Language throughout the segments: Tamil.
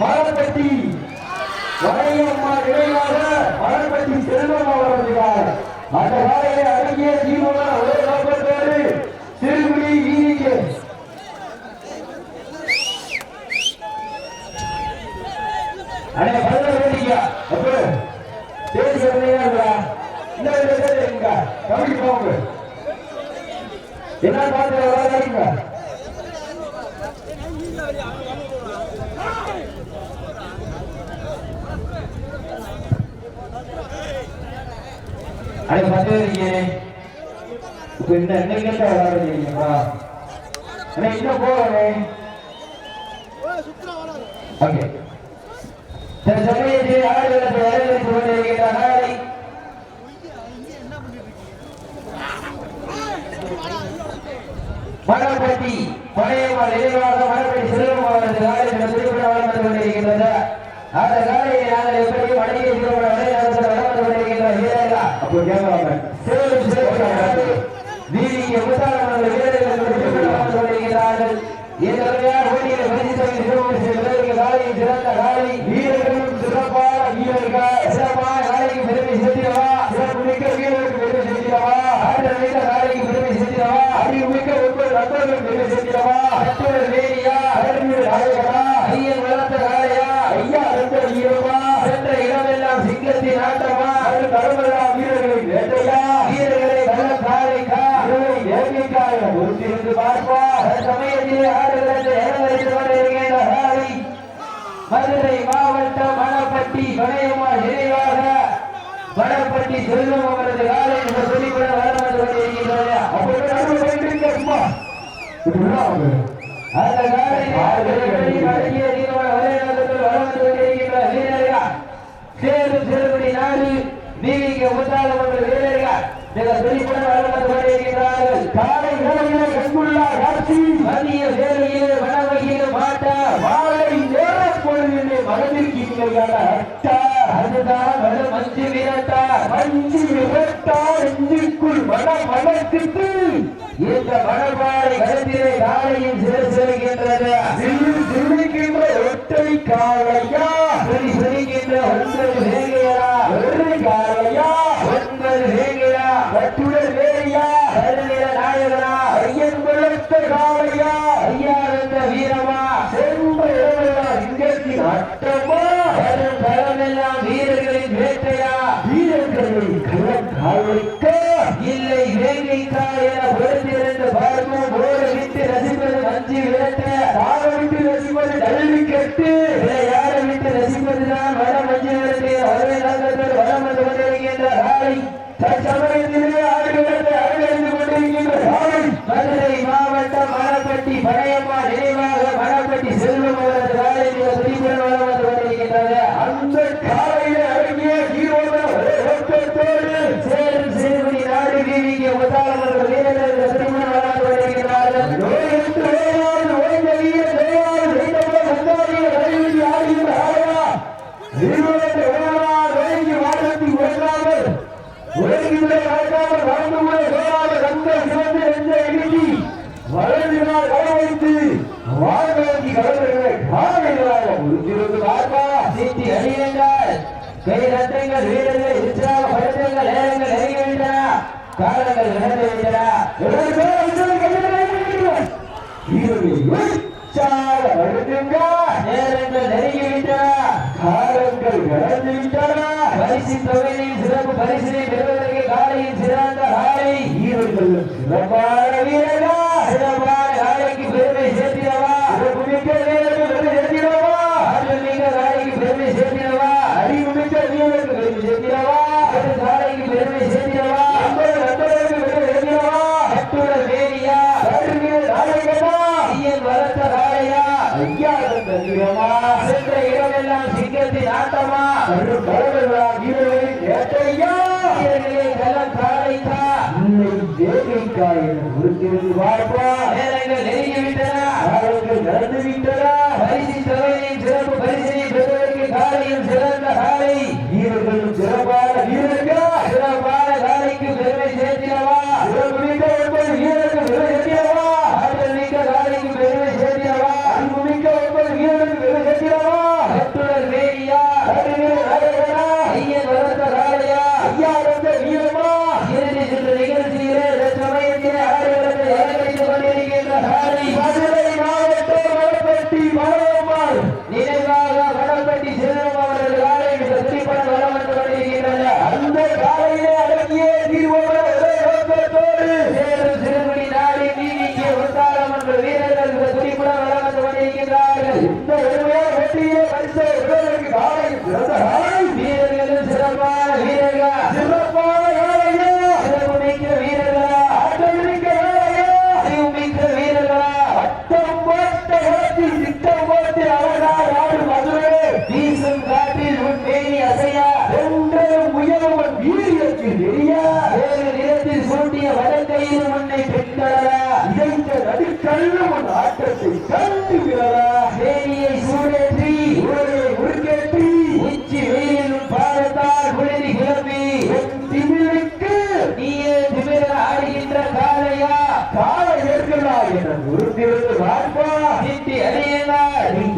மலர்பட்டி வரையம்மா நினைவாக மலர்பட்டி செல்வம் அவர்கள் அந்த காலையை அடங்கிய தீபமா ஒரே நோக்கத்தோடு சிறுகுடி வீதிக்கு அண்ணே பதில வேண்டிங்க அப்போ தேடி சொல்றீங்களா இந்த இருக்கா கபடி போங்க என்ன பாத்து வராதீங்க அட ஓகே தன் சமயத்தில் மணப்பட்டி பழையம்மாள் நினைவாக மணப்பட்டி செல்வம் அவரது நாளை சில திருமணம் வளர்ந்து கொண்டிருக்கின்றது. அந்த காலையை நாங்கள் எப்படி மனைவி திருமணம் வளர்ந்து கொண்டிருக்கின்ற அப்போ கேட்கலாங்க சேலம் சிறப்பு வீதிக்கு முத்தாளமான வீரர்கள் திருமணம் வளர்ந்து கொண்டிருக்கிறார்கள் இந்த வகையாக ஓடிய பரிசுத்தொகை திருமணம் செய்வதற்கு காலையில் சிறந்த காலை வீரர்களும் சிறப்பான வீரர்கள் சிறப்பான காலைக்கு பெருமை சேர்த்திடவா சிறப்பு மிக்க வீரருக்கு பெருமை சேர்த்திடவா ஆற்றல் மிக்க காலைக்கு பெருமை சேர்த்திடவா அறிவு மிக்க ஒவ்வொரு நண்பர்களும் பெருமை சேர்த்திடவா மற்றொரு வேலியா அருள்மிகு நாயகமா ஐயன் வளர்த்த காளையா ஐயா ரெண்டு வீரமா சென்ற இடமெல்லாம் சிங்கத்தின் ஆட்டமா? அது கடமெல்லாம் வீரர்களின் வேட்டையா? வீரர்களை நல்ல காளைக்கா? இவரை வேட்கைக்காக பொறுத்திருந்து பார்ப்பா சமயத்திலே ஆடுகிறது இளவரசு கொண்டிருக்கின்ற காளை மதுரை மாவட்டம் மணப்பட்டி கணையம்மா நினைவாக மணப்பட்டி செல்வம் அவரது காலை என்று சொல்லிக்கூட வளம் வந்து கொண்டிருக்கின்றது அப்படி நடுவு வைத்திருக்க சும்மா அந்த காலை அழகிய தீர்மான வலையத்தில் வளம் வந்து கொண்டிருக்கின்ற வீரர்கள் சேரும் சிறுபடி நாடு நீங்க முத்தாளம் வீரர்கள் மிக சொல்லிக்கூட வளம் கொண்டிருக்கிறார்கள் காலை வேலையில கண்குள்ளா காட்சி. மதிய வேலையிலே வனவையிலே மாட்ட. மாலை நேர பொழுதிலே அதுதான் மஞ்சு விரட்டா மஞ்சு விரட்டா நெஞ்சுக்குள் மன இந்த மணப்பாறை கருத்திலே காலையில் ஒற்றை காலையா? சரி சிரிக்கின்ற ஒன்றை வேகையா ஒரு காலையா? ஒன்பது வேகையா கட்டுடல் வேலையா கருநில நாயகனா? ஐயன் வளர்த்த காலையா ஐயா என்ற வீரமா? சென்ற இடமெல்லாம் மணப்பட்டி செல்வம் வளம் வந்து கொண்டிருக்கின்றது அந்த காலையில் அடங்கிய ஒற்றத்தோடு சேரும் சிறுகுடி நாடு வீதிக்கு என்ற வீரர்கள் திருமணம் வளர்ந்து கொண்டிருக்கிறார்கள் நோய் என்று நோயால் ஓய்ந்த வீரர் நோயால் செய்தபோது சந்தாரியை வலியுறுத்தி ஆடுகின்ற ஆளையா நிறுவனத்தை உணவனால் விலகி வாழத்தி உழைக்காமல் உலகிலே நடக்காமல் வாழ்ந்து கூட சோழாத கந்த சிவந்து என்ற இறுதி வளர்ந்தினால் வரவைத்து வாழ்வதற்கு கடவுள்களை காணவில்லையாக உறுதியிருந்து பார்ப்பா. சீட்டி அணியுங்கள். கை ரத்தங்கள் வீரர்கள் உற்சாக படுத்தங்கள் நேரங்கள் நெருங்கிவிட்டன காலங்கள் நடந்து விட்டன. நேரங்கள் நெருங்கிவிட்டன காலங்கள் கடந்து விட்டன. பரிசு தொகையின் சிறப்பு பரிசினை பெறுவதற்கு காலையின் சிறந்த காலை. வீரர்கள் சிறப்பான வீரர்களா. வீரமா சென்ற இடமெல்லாம் சிங்கத்தின் ஆட்டமா? உன்னை பார்ப்பா நேரங்கள்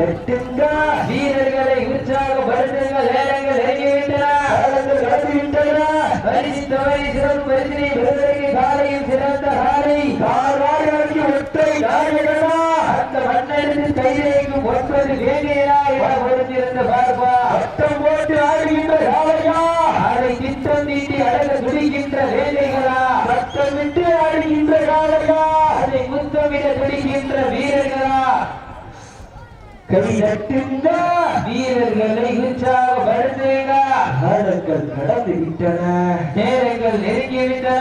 அடியுங்கள் நீ நட்டுங்க வீரர்களை உற்சாகப்படுத்துங்கள் நேரங்கள் இறங்கிவிட்டன. காலங்கள் கடந்து விட்டன பரிசு தவறி சிறப்பு பரிசினை பெறுவதற்கு காலையும் சிறந்த காலை. கால்வாய்களுக்கு ஒற்றை நாயகனா அந்த ஒன்பது என பார்ப்பா. போட்டு ஆடுகின்ற கவி நட்டுங்க வீரர்களை உற்சாகப்படுத்துங்க காலங்கள் கடந்து விட்டன. நேரங்கள் நெருங்கிவிட்டன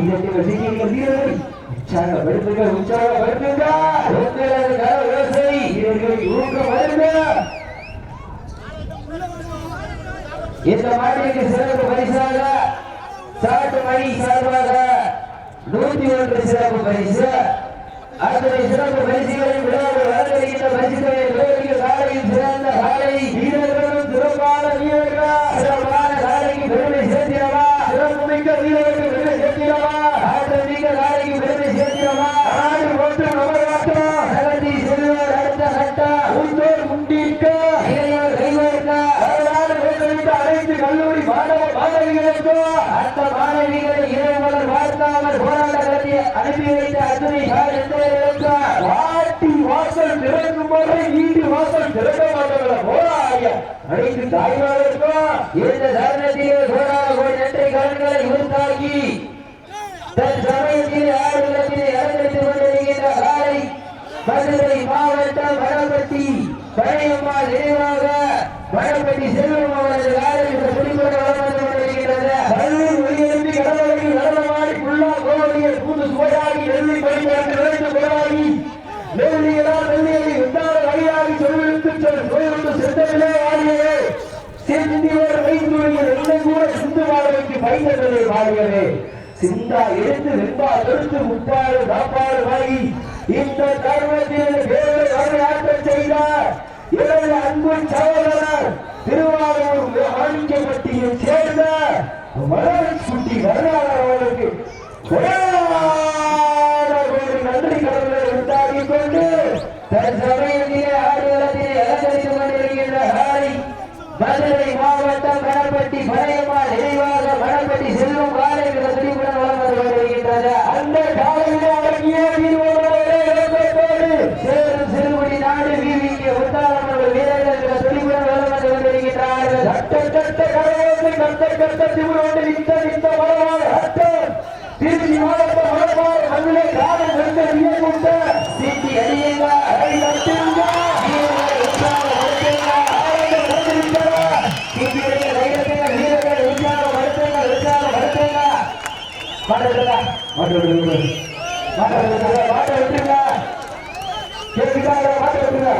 இதற்கு வசிக்கின்ற வீரர்கள் உற்சாகப்படுத்துங்க உற்சாகப்படுத்துங்க உங்களது கரவோசை வீரர்களை ஊக்கம் வருங்க இந்த மாட்டிற்கு சிறப்பு பரிசாக சாட்டு மணி சார்பாக நூத்தி ஒன்று சிறப்பு பரிசு. அத்தனை சிறப்பு பரிசுகளை விழாவில் பரிசுகளை பார்க்காமல் போராட்ட கருதி அனுப்பி வைத்த அத்துணை வாட்டி வாசல் திறக்கும் போது வாசல் திறக்க அனைத்து தாய்மார்களுக்கும் இந்த தருணத்திலே நன்றி கடன்களை தன் கொண்டிருக்கின்ற காலை மதுரை மாவட்டம் வடபட்டி பழையம்மா நினைவாக வடபட்டி செல்வம் அவரது காலை சிந்திவர் வைத்துடைய கூட சிந்தா எடுத்து வெண்பா தொடுத்து முப்பாடு காப்பாடு வாங்கி இந்த தர்மத்தில் வேறு வரலாற்றம் செய்தார். எனது அன்பு சகோதரர் திருவாரூர் மாணிக்கப்பட்டியை சேர்ந்த மலர்குட்டி வரலாறு அவர்களுக்கு நன்றி கடவுளை கொண்டு தன் மதுரை மாவட்டம் கடற்பட்டி பழையம்மா நினைவாக கணப்பட்டி செல்வம் காலை துடிப்புடன் வளம் வந்து கொண்டிருக்கின்றது அந்த காலையில் அடங்கிய சேரும் சிறுகுடி நாடு வீவிக்கு உத்தாரமர்கள் வீரர்கள் துடிப்புடன் வளம் வந்து கட்ட கட்ட நித்த நித்த திருச்சி மாவட்டம் மலமான மண்ணிலே காலம் நிறுத்த வியக்கூட்ட மாட்ட விட்டுருங்க மாட்ட விட்டுருங்க